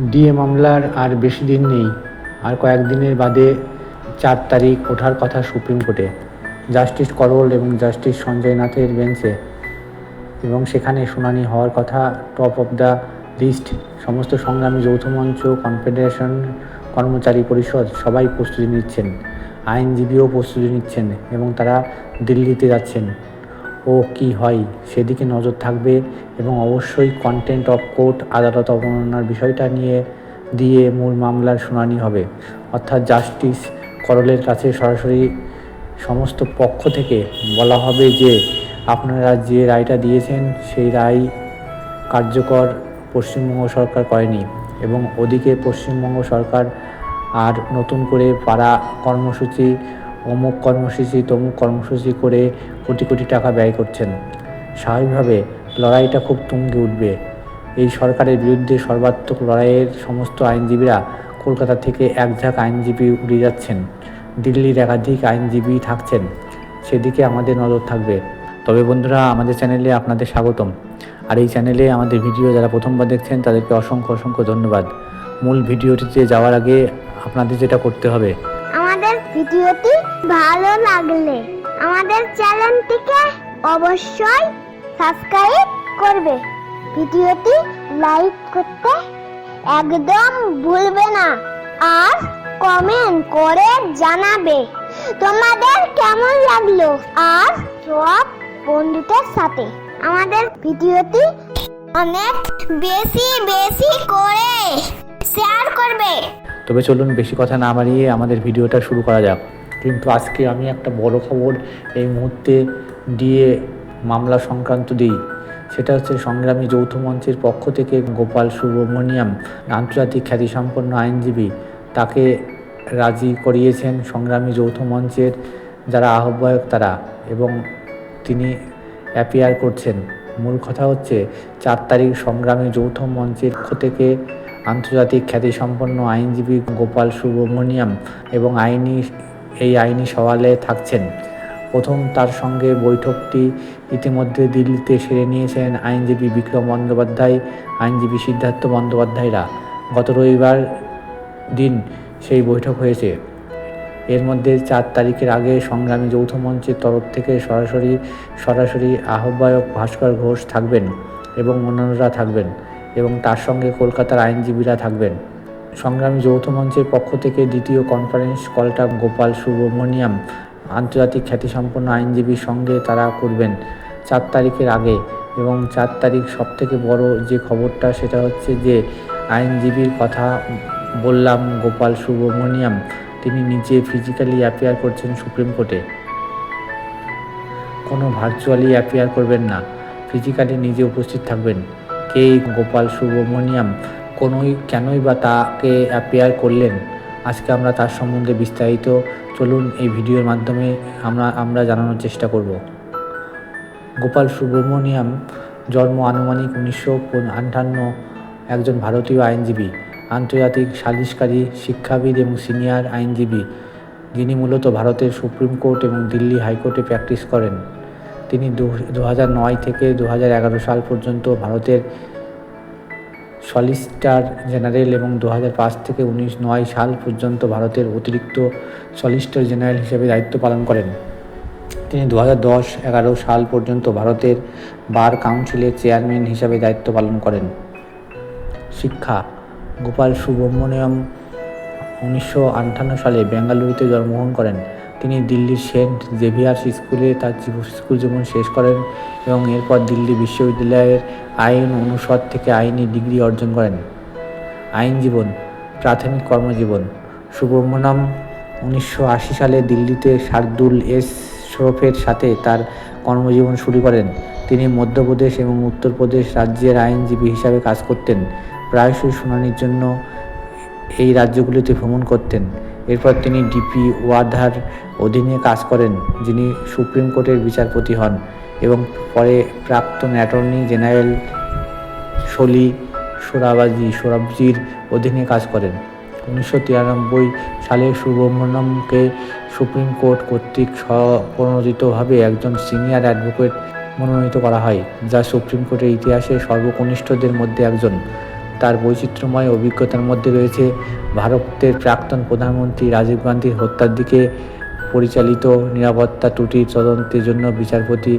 DA মামলার আর বেশি দিন নেই। আর কয়েকদিনের বাদে চার তারিখ ওঠার কথা সুপ্রিম কোর্টে। জাস্টিস করোল এবং জাস্টিস সঞ্জয় নাথের বেঞ্চে। এবং সেখানে শুনানি হওয়ার কথা টপ অফ দ্য লিস্ট। সমস্ত সংগ্রামী যৌথ মঞ্চ, কনফেডারেশন কর্মচারী পরিষদ সবাই প্রস্তুতি নিচ্ছেন। আইনজীবীও প্রস্তুতি নিচ্ছেন এবং তারা দিল্লিতে যাচ্ছেন। ও কি হয় সেদিকে নজর থাকবে এবং অবশ্যই কন্টেন্ট অফ কোর্ট আদালত অবমাননার বিষয়টা নিয়ে, দিয়ে মূল মামলার শুনানি হবে। অর্থাৎ জাস্টিস করলের কাছে সরাসরি সমস্ত পক্ষ থেকে বলা হবে যে, আপনারা যে রায়টা দিয়েছেন সেই রায় কার্যকর পশ্চিমবঙ্গ সরকার করেনি এবং ওদিকে পশ্চিমবঙ্গ সরকার আর নতুন করে পাড়া কর্মসূচি অমুক কর্মসূচি, তমুক কর্মসূচি করে কোটি কোটি টাকা ব্যয় করছেন। স্বাভাবিকভাবে লড়াইটা খুব তুঙ্গে উঠবে। এই সরকারের বিরুদ্ধে সর্বাত্মক লড়াইয়ের সমস্ত আইনজীবীরা কলকাতা থেকে এক ঝাঁক আইনজীবী উড়ে যাচ্ছেন। দিল্লির একাধিক আইনজীবী থাকছেন। সেদিকে আমাদের নজর থাকবে। তবে বন্ধুরা, আমাদের চ্যানেলে আপনাদের স্বাগতম। আর এই চ্যানেলে আমাদের ভিডিও যারা প্রথমবার দেখছেন, তাদেরকে অসংখ্য অসংখ্য ধন্যবাদ। মূল ভিডিওটিতে যাওয়ার আগে আপনাদের যেটা করতে হবে ভিডিওটি ভালো লাগলে আমাদের চ্যানেলটিকে অবশ্যই সাবস্ক্রাইব করবে। ভিডিওটি লাইক করতে একদম ভুলবে না আর কমেন্ট করে জানাবে তোমাদের কেমন লাগল আর সব বন্ধুদের সাথে। আমাদের ভিডিওটি অনেক বেশি বেশি করে শেয়ার করবে। তবে চলুন বেশি কথা না বাড়িয়ে আমাদের ভিডিওটা শুরু করা যাক। কিন্তু আজকে আমি একটা বড় খবর এই মুহূর্তে দিয়ে মামলা সংক্রান্ত দিই। সেটা হচ্ছে সংগ্রামী যৌথ মঞ্চের পক্ষ থেকে গোপাল সুব্রমণিয়াম, আন্তর্জাতিক খ্যাতিসম্পন্ন আইনজীবী, তাকে রাজি করিয়েছেন সংগ্রামী যৌথ মঞ্চের যারা আহ্বায়ক তারা এবং তিনি অ্যাপিয়ার করছেন। মূল কথা হচ্ছে, চার তারিখ সংগ্রামী যৌথ মঞ্চের পক্ষ থেকে আন্তর্জাতিক খ্যাতিসম্পন্ন আইনজীবী গোপাল সুব্রমণিয়াম এবং আইনি, এই আইনি সওয়ালে থাকছেন। প্রথম তার সঙ্গে বৈঠকটি ইতিমধ্যে দিল্লিতে সেরে নিয়েছেন আইনজীবী বিক্রম বন্দ্যোপাধ্যায়, আইনজীবী সিদ্ধার্থ বন্দ্যোপাধ্যায়রা। গত রবিবার দিন সেই বৈঠক হয়েছে। এর মধ্যে চার তারিখের আগে সংগ্রামী যৌথ মঞ্চের তরফ থেকে সরাসরি সরাসরি আহ্বায়ক ভাস্কর ঘোষ থাকবেন এবং অন্যান্যরা থাকবেন। এবং তার সঙ্গে কলকাতার আইনজীবীরা থাকবেন। সংগ্রামী যৌথ মঞ্চের পক্ষ থেকে দ্বিতীয় কনফারেন্স কলটা গোপাল সুব্রমণিয়াম, আন্তর্জাতিক খ্যাতিসম্পন্ন আইনজীবীর সঙ্গে তারা করবেন চার তারিখের আগে এবং চার তারিখ সবথেকে বড় যে খবরটা সেটা হচ্ছে যে আইনজীবীর কথা বললাম গোপাল সুব্রমণিয়াম, তিনি নিজে ফিজিক্যালি অ্যাপিয়ার করছেন সুপ্রিম কোর্টে। কোনো ভার্চুয়ালি অ্যাপিয়ার করবেন না ফিজিক্যালি নিজে উপস্থিত থাকবেন। কে গোপাল সুব্রমণিয়াম কোনোই কেনই বা তাকে অ্যাপিয়ার করলেন? আজকে আমরা তার সম্বন্ধে বিস্তারিত চলুন এই ভিডিওর মাধ্যমে আমরা আমরা জানানোর চেষ্টা করব। গোপাল সুব্রমণিয়াম জন্ম আনুমানিক উনিশশো আটান্ন একজন ভারতীয় আইনজীবী, আন্তর্জাতিক সালিশকারী শিক্ষাবিদ এবং সিনিয়র আইনজীবী। যিনি মূলত ভারতের সুপ্রিম কোর্ট এবং দিল্লি হাইকোর্টে প্র্যাকটিস করেন। তিনি দু নয় থেকে দু এগারো সাল পর্যন্ত ভারতের সলিসিটার জেনারেল এবং দু পাঁচ থেকে উনিশ নয় সাল পর্যন্ত ভারতের অতিরিক্ত সলিসিটর জেনারেল হিসেবে দায়িত্ব পালন করেন। তিনি দু হাজার দশ এগারো সাল পর্যন্ত ভারতের বার কাউন্সিলের চেয়ারম্যান হিসাবে দায়িত্ব পালন করেন। শিক্ষা, গোপাল সুব্রমণিয়ম উনিশশো সালে বেঙ্গালুরুতে জন্মগ্রহণ করেন। তিনি দিল্লির সেন্ট জেভিয়ার্স স্কুলে তার স্কুল জীবন শেষ করেন এবং এরপর দিল্লি বিশ্ববিদ্যালয়ের আইন অনুষদ থেকে আইনি ডিগ্রি অর্জন করেন। আইন জীবন, প্রাথমিক কর্মজীবন সুব্রমণ্যম উনিশশো সালে দিল্লিতে শার্দুল এস শরফের সাথে তার কর্মজীবন শুরু করেন। তিনি মধ্যপ্রদেশ এবং উত্তরপ্রদেশ রাজ্যের আইনজীবী হিসাবে কাজ করতেন। প্রায়শই শুনানির জন্য এই রাজ্যগুলিতে ভ্রমণ করতেন। এরপর তিনি ডিপি ওয়াধার অধীনে কাজ করেন, যিনি সুপ্রিম কোর্টের বিচারপতি হন এবং পরে প্রাক্তন অ্যাটর্নি জেনারেল সলি সোরাবাজি, সোরাবজির অধীনে কাজ করেন। উনিশশো তিরানব্বই সালে সুব্রহ্মণ্যমকে সুপ্রিম কোর্ট কর্তৃক স্বপ্রণোদিতভাবে একজন সিনিয়র অ্যাডভোকেট মনোনীত করা হয়, যা সুপ্রিম কোর্টের ইতিহাসে সর্বকনিষ্ঠদের মধ্যে একজন। তার বৈচিত্র্যময় অভিজ্ঞতার মধ্যে রয়েছে ভারতের প্রাক্তন প্রধানমন্ত্রী রাজীব গান্ধীর হত্যার দিকে পরিচালিত নিরাপত্তা ত্রুটির তদন্তের জন্য বিচারপতি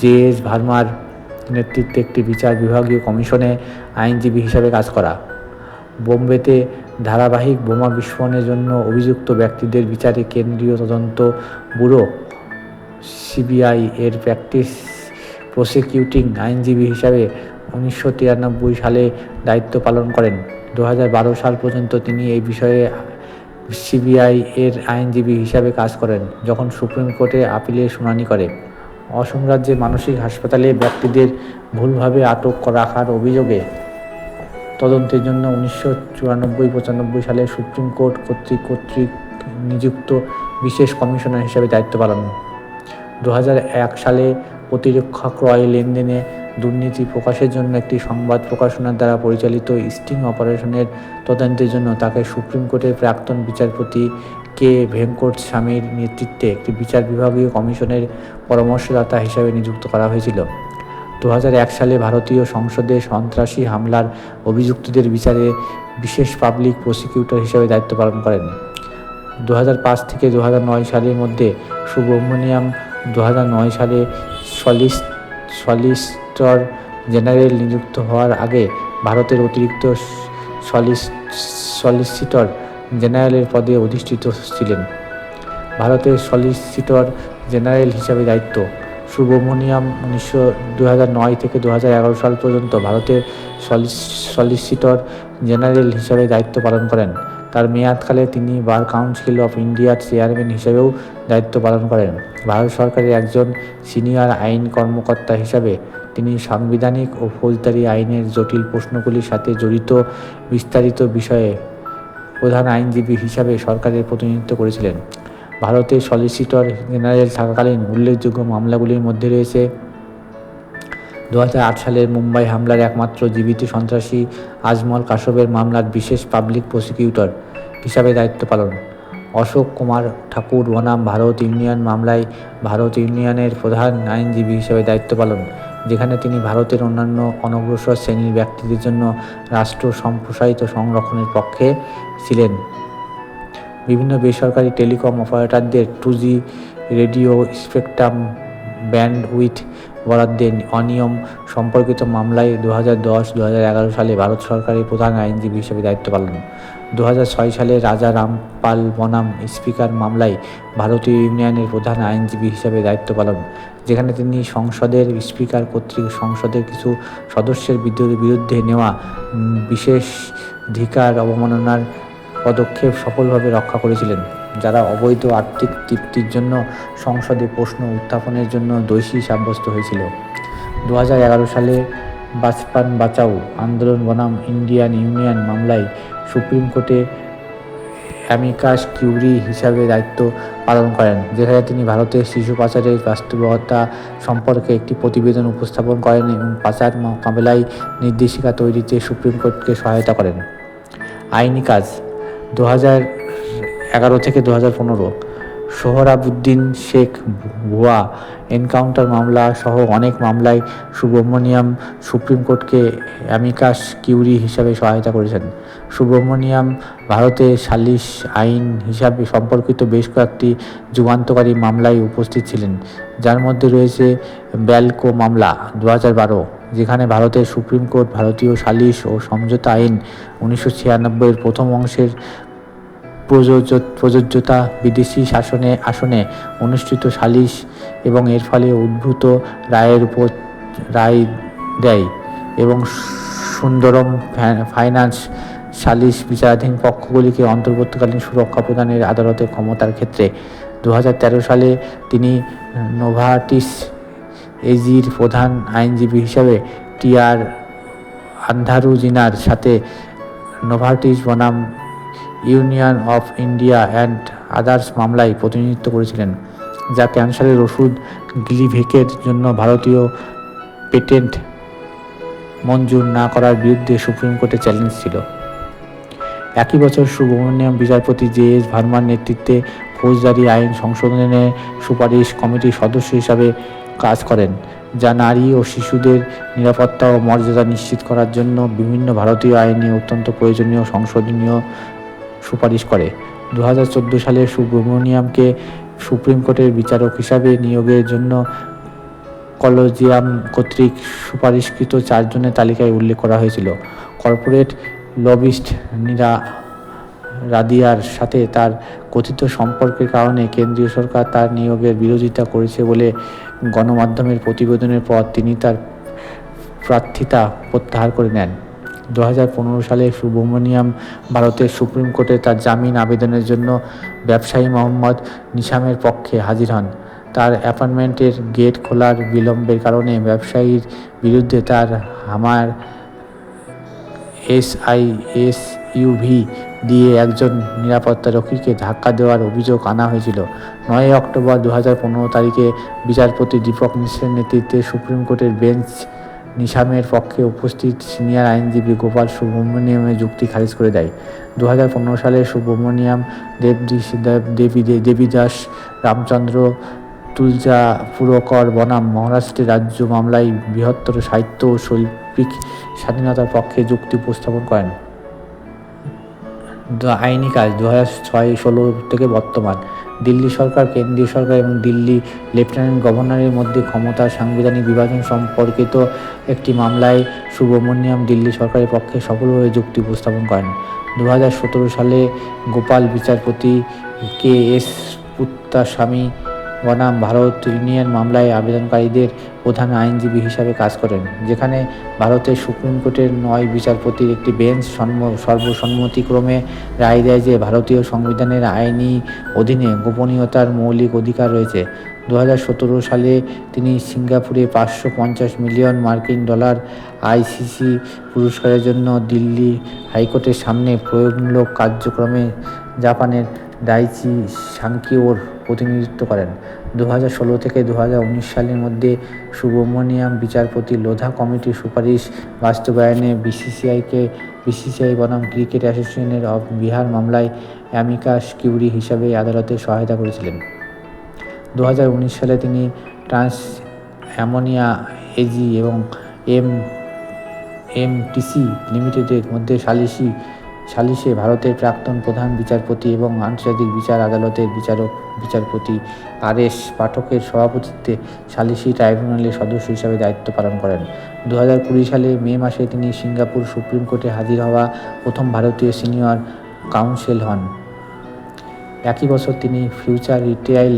জে এস ভার্মার নেতৃত্বে একটি বিচার বিভাগীয় কমিশনে আইনজীবী হিসাবে কাজ করা। বোম্বেতে ধারাবাহিক বোমা বিস্ফোরণের জন্য অভিযুক্ত ব্যক্তিদের বিচারে কেন্দ্রীয় তদন্ত ব্যুরো, সিবিআই এর প্র্যাকটিস প্রসিকিউটিং আইনজীবী হিসাবে উনিশশো তিরানব্বই সালে দায়িত্ব পালন করেন। দু হাজার বারো সাল পর্যন্ত তিনি এই বিষয়ে সিবিআই এর আইনজীবী হিসাবে কাজ করেন, যখন সুপ্রিম কোর্টে আপিলের শুনানি করে। অসম রাজ্যে মানসিক হাসপাতালে ব্যক্তিদের ভুলভাবে আটক রাখার অভিযোগে তদন্তের জন্য উনিশশো চুরানব্বই পঁচানব্বই সালে সুপ্রিম কোর্ট কর্তৃক কর্তৃক নিযুক্ত বিশেষ কমিশনার হিসেবে দায়িত্ব পালন। দু সালে প্রতিরক্ষা ক্রয় লেনদেনে দুর্নীতি প্রকাশের জন্য একটি সংবাদ প্রকাশনার দ্বারা পরিচালিত স্টিং অপারেশনের তদন্তের জন্য তাকে সুপ্রিম কোর্টের প্রাক্তন বিচারপতি কে ভেঙ্কট স্বামীর নেতৃত্বে একটি বিচার বিভাগীয় কমিশনের পরামর্শদাতা হিসাবে নিযুক্ত করা হয়েছিল। দু হাজার এক সালে ভারতীয় সংসদে সন্ত্রাসী হামলার অভিযুক্তদের বিচারে বিশেষ পাবলিক প্রসিকিউটর হিসেবে দায়িত্ব পালন করেন। দু হাজার পাঁচ থেকে দু হাজার নয় সালের মধ্যে সুব্রমণিয়াম দু সালে সলিস সলিস সলিসিটর জেনারেল নিযুক্ত হওয়ার আগে ভারতের অতিরিক্ত সলিস, সলিসিটর জেনারেলের পদে অধিষ্ঠিত ছিলেন। ভারতের সলিসিটর জেনারেল হিসাবে দায়িত্ব। সুব্রমণিয়াম উনিশশো দু নয় থেকে দু এগারো সাল পর্যন্ত ভারতের সলিস, সলিসিটর জেনারেল হিসাবে দায়িত্ব পালন করেন। তার মেয়াদকালে তিনি বার কাউন্সিল অফ ইন্ডিয়ার চেয়ারম্যান হিসেবেও দায়িত্ব পালন করেন। ভারত সরকারের একজন সিনিয়র আইন কর্মকর্তা হিসাবে তিনি সাংবিধানিক ও ফৌজদারি আইনের জটিল প্রশ্নগুলির সাথে জড়িত বিস্তারিত বিষয়ে প্রধান আইনজীবী হিসাবে সরকারের প্রতিনিধিত্ব করেছিলেন। ভারতের সলিসিটর জেনারেল থাকাকালীন উল্লেখযোগ্য মামলাগুলির মধ্যে রয়েছে দু হাজার আট সালের মুম্বাই হামলার একমাত্র জীবিত সন্ত্রাসী আজমল কাশবের মামলার বিশেষ পাবলিক প্রসিকিউটর হিসাবে দায়িত্ব পালন। অশোক কুমার ঠাকুর বনাম ভারত ইউনিয়ন মামলায় ভারত ইউনিয়নের প্রধান আইনজীবী হিসেবে দায়িত্ব পালন। যেখানে তিনি ভারতের অন্যান্য অনগ্রসর শ্রেণির ব্যক্তিদের জন্য রাষ্ট্র সম্প্রসারিত সংরক্ষণের পক্ষে ছিলেন। বিভিন্ন বেসরকারি টেলিকম অপারেটরদের two G radio spectrum bandwidth বরাদ্দে অনিয়ম সম্পর্কিত মামলায় দু হাজার দশ দু সালে ভারত সরকারের প্রধান আইনজীবী হিসেবে দায়িত্ব পালন। দু হাজার ছয় সালে রাজা রামপাল বনাম স্পিকার মামলায় ভারতীয় ইউনিয়নের প্রধান আইনজীবী হিসেবে দায়িত্ব পালন, যেখানে তিনি সংসদের স্পিকার কর্তৃক সংসদের কিছু সদস্যের বিরুদ্ধে নেওয়া বিশেষ ধিকার অবমাননার পদক্ষেপ সফলভাবে রক্ষা করেছিলেন। যারা অবৈধ আর্থিক তৃপ্তির জন্য সংসদে প্রশ্ন উত্থাপনের জন্য দোষী সাব্যস্ত হয়েছিল। দু হাজার এগারো সালে বাজপান বাঁচাও আন্দোলন বনাম ইন্ডিয়ান ইউনিয়ন মামলায় সুপ্রিম কোর্টে অ্যামিকাস কিউরি হিসাবে দায়িত্ব পালন করেন, যেখানে তিনি ভারতের শিশু পাচারের বাস্তবতা সম্পর্কে একটি প্রতিবেদন উপস্থাপন করেন এবং পাচার মোকাবেলায় নির্দেশিকা তৈরিতে সুপ্রিম কোর্টকে সহায়তা করেন। আইনি কাজ দু হাজার এগারো থেকে দু হাজার পনেরো সোহরাবুদ্দিন শেখ ভুয়া এনকাউন্টার মামলা সহ অনেক মামলায় সুব্রহ্মণিয়াম সুপ্রিম কোর্টকে অ্যামিকাস কিউরি হিসাবে সহায়তা করেছেন। সুব্রহ্মণিয়াম ভারতে সালিশ আইন হিসাবে সম্পর্কিত বেশ কয়েকটি যুগান্তকারী মামলায় উপস্থিত ছিলেন। যার মধ্যে রয়েছে ব্যালকো মামলা দু হাজার বারো, যেখানে ভারতের সুপ্রিম কোর্ট ভারতীয় সালিশ ও সমঝোতা আইন উনিশশো ছিয়ানব্বইয়ের প্রথম অংশের প্রযোজ্য, প্রযোজ্যতা বিদেশি শাসনে, আসনে অনুষ্ঠিত সালিশ এবং এর ফলে উদ্ভূত রায়ের উপর রায় দেয় এবং সুন্দরম ফাইন্যান্স সালিশ বিচারাধীন পক্ষগুলিকে অন্তর্বর্তীকালীন সুরক্ষা প্রদানের আদালতের ক্ষমতার ক্ষেত্রে। দু হাজার তেরো সালে তিনি নোভাটিস এজির প্রধান আইনজীবী হিসাবে টিআর আন্ধারু জিনার সাথে নোভার্টিস বনাম union of India and others মামলায় প্রতিনিধিত্ব করেছিলেন যা ক্যান্সারের ওষুধ গ্লিভেকের জন্য ভারতীয় পেটেন্ট মঞ্জুর না করার বিরুদ্ধে সুপ্রিম কোর্টে চ্যালেঞ্জ ছিল। একই বছর সুব্রমণিয়াম বিচারপতি জে এস ভার্মার নেতৃত্বে ফৌজদারি আইন সংশোধনের সুপারিশ কমিটির সদস্য হিসাবে কাজ করেন, যা নারী ও শিশুদের নিরাপত্তা ও মর্যাদা নিশ্চিত করার জন্য বিভিন্ন ভারতীয় আইনে অত্যন্ত প্রয়োজনীয়, সংশোধনীয় সুপারিশ করে। দু হাজার চোদ্দ সালে সুব্রমণিয়ামকে সুপ্রিম কোর্টের বিচারক হিসাবে নিয়োগের জন্য কলেজিয়াম কর্তৃক সুপারিশকৃত চারজনের তালিকায় উল্লেখ করা হয়েছিল। কর্পোরেট লবিস্ট নীরা রাদিয়ার সাথে তার কথিত সম্পর্কের কারণে কেন্দ্রীয় সরকার তার নিয়োগের বিরোধিতা করেছে বলে গণমাধ্যমের প্রতিবেদনের পর তিনি তার প্রার্থিতা প্রত্যাহার করে নেন। দু হাজার পনেরো সালে সুব্রমণিয়াম ভারতের সুপ্রিম কোর্টে তার জামিন আবেদনের জন্য ব্যবসায়ী মোহাম্মদ নিশামের পক্ষে হাজির হন। তার অ্যাপার্টমেন্টের গেট খোলার বিলম্বের কারণে ব্যবসায়ীর বিরুদ্ধে তার হামার এসআইএস ইউভি দিয়ে একজন নিরাপত্তারক্ষীকে ধাক্কা দেওয়ার অভিযোগ আনা হয়েছিল। নয় অক্টোবর দু হাজার পনেরো তারিখে বিচারপতি দীপক মিশ্রের নেতৃত্বে সুপ্রিম কোর্টের বেঞ্চ নিশামের পক্ষে উপস্থিত সিনিয়র আইনজীবী গোপাল সুব্রমণিয়ামের যুক্তি খারিজ করে দেয়। দু হাজার পনেরো সালে সুব্রমণিয়াম দেবদি দেবী দেবীদাস রামচন্দ্র তুলজা পুরকর বনাম মহারাষ্ট্রের রাজ্য মামলায় বৃহত্তর সাহিত্য ও শৈল্পিক স্বাধীনতার পক্ষে যুক্তি উপস্থাপন করেন। আইনি কাজ দু হাজার ছয় ষোলো থেকে বর্তমান। দিল্লি সরকার, কেন্দ্রীয় সরকার এবং দিল্লি লেফটেন্যান্ট গভর্নরের মধ্যে ক্ষমতা সাংবিধানিক বিভাজন সম্পর্কিত একটি মামলায় সুব্রমণ্যম দিল্লি সরকারের পক্ষে সফলভাবে যুক্তি উপস্থাপন করেন। দু হাজার সতেরো সালে গোপাল বিচারপতি কে এস পুত্তাস্বামী বনাম ভারত ইউনিয়ন মামলায় আবেদনকারীদের প্রধান আইনজীবী হিসাবে কাজ করেন, যেখানে ভারতের সুপ্রিম কোর্টের নয় বিচারপতির একটি বেঞ্চ সর্বসম্মতিক্রমে রায় দেয় যে ভারতীয় সংবিধানের আইনি অধীনে গোপনীয়তার মৌলিক অধিকার রয়েছে। দু হাজার সতেরো সালে তিনি সিঙ্গাপুরে পাঁচশো পঞ্চাশ মিলিয়ন মার্কিন ডলার আইসিসি পুরস্কারের জন্য দিল্লি হাইকোর্টের সামনে প্রয়োগমূলক কার্যক্রমে জাপানের ডাইচি সাংকিওর প্রতিনিধিত্ব করেন। দু থেকে দু হাজার উনিশ সালের মধ্যে সুব্রমণিয়াম বিচারপতি লোধা কমিটির সুপারিশ বাস্তবায়নে বিসিসিআইকে, বিসিসিআই বনাম ক্রিকেট অ্যাসোসিয়েশনের অফ বিহার মামলায় অ্যামিকাস কিউরি হিসাবে আদালতে সহায়তা করেছিলেন। দু হাজার উনিশ সালে তিনি ট্রান্স অ্যামোনিয়া এজি এবং এম, এমটিসি লিমিটেডের মধ্যে সালিসি সালিসে ভারতের প্রাক্তন প্রধান বিচারপতি এবং আন্তর্জাতিক বিচার আদালতের বিচারক, বিচারপতি আর এস পাঠকের সভাপতিত্বে সালিসি ট্রাইব্যুনালের সদস্য হিসাবে দায়িত্ব পালন করেন। দু হাজার কুড়ি সালে মে মাসে তিনি সিঙ্গাপুর সুপ্রিম কোর্টে হাজির হওয়া প্রথম ভারতীয় সিনিয়র কাউন্সিল হন। একই বছর তিনি ফিউচার রিটেইল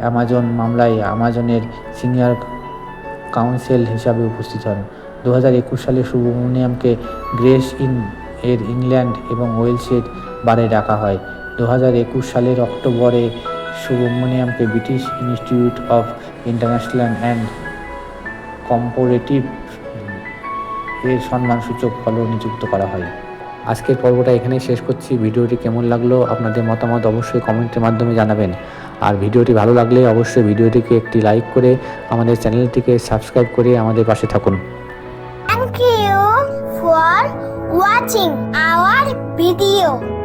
অ্যামাজন মামলায় আমাজনের সিনিয়র কাউন্সিল হিসাবে উপস্থিত হন। দু হাজার একুশ সালে সুব্রমণিয়ামকে গ্রেস ইন এর ইংল্যান্ড এবং ওয়েলসের বারে ডাকা হয়। দু হাজার একুশ সালের অক্টোবরে সুব্রমণিয়ামকে British institute of international and comparative এর সম্মানসূচক ফলও নিযুক্ত করা হয়। আজকের পর্বটা এখানেই শেষ করছি। ভিডিওটি কেমন লাগল আপনাদের মতামত অবশ্যই কমেন্টের মাধ্যমে জানাবেন। আর ভিডিওটি ভালো লাগলে অবশ্যই ভিডিওটিকে একটি লাইক করে আমাদের চ্যানেলটিকে সাবস্ক্রাইব করে আমাদের পাশে থাকুন। Thank you for watching our video.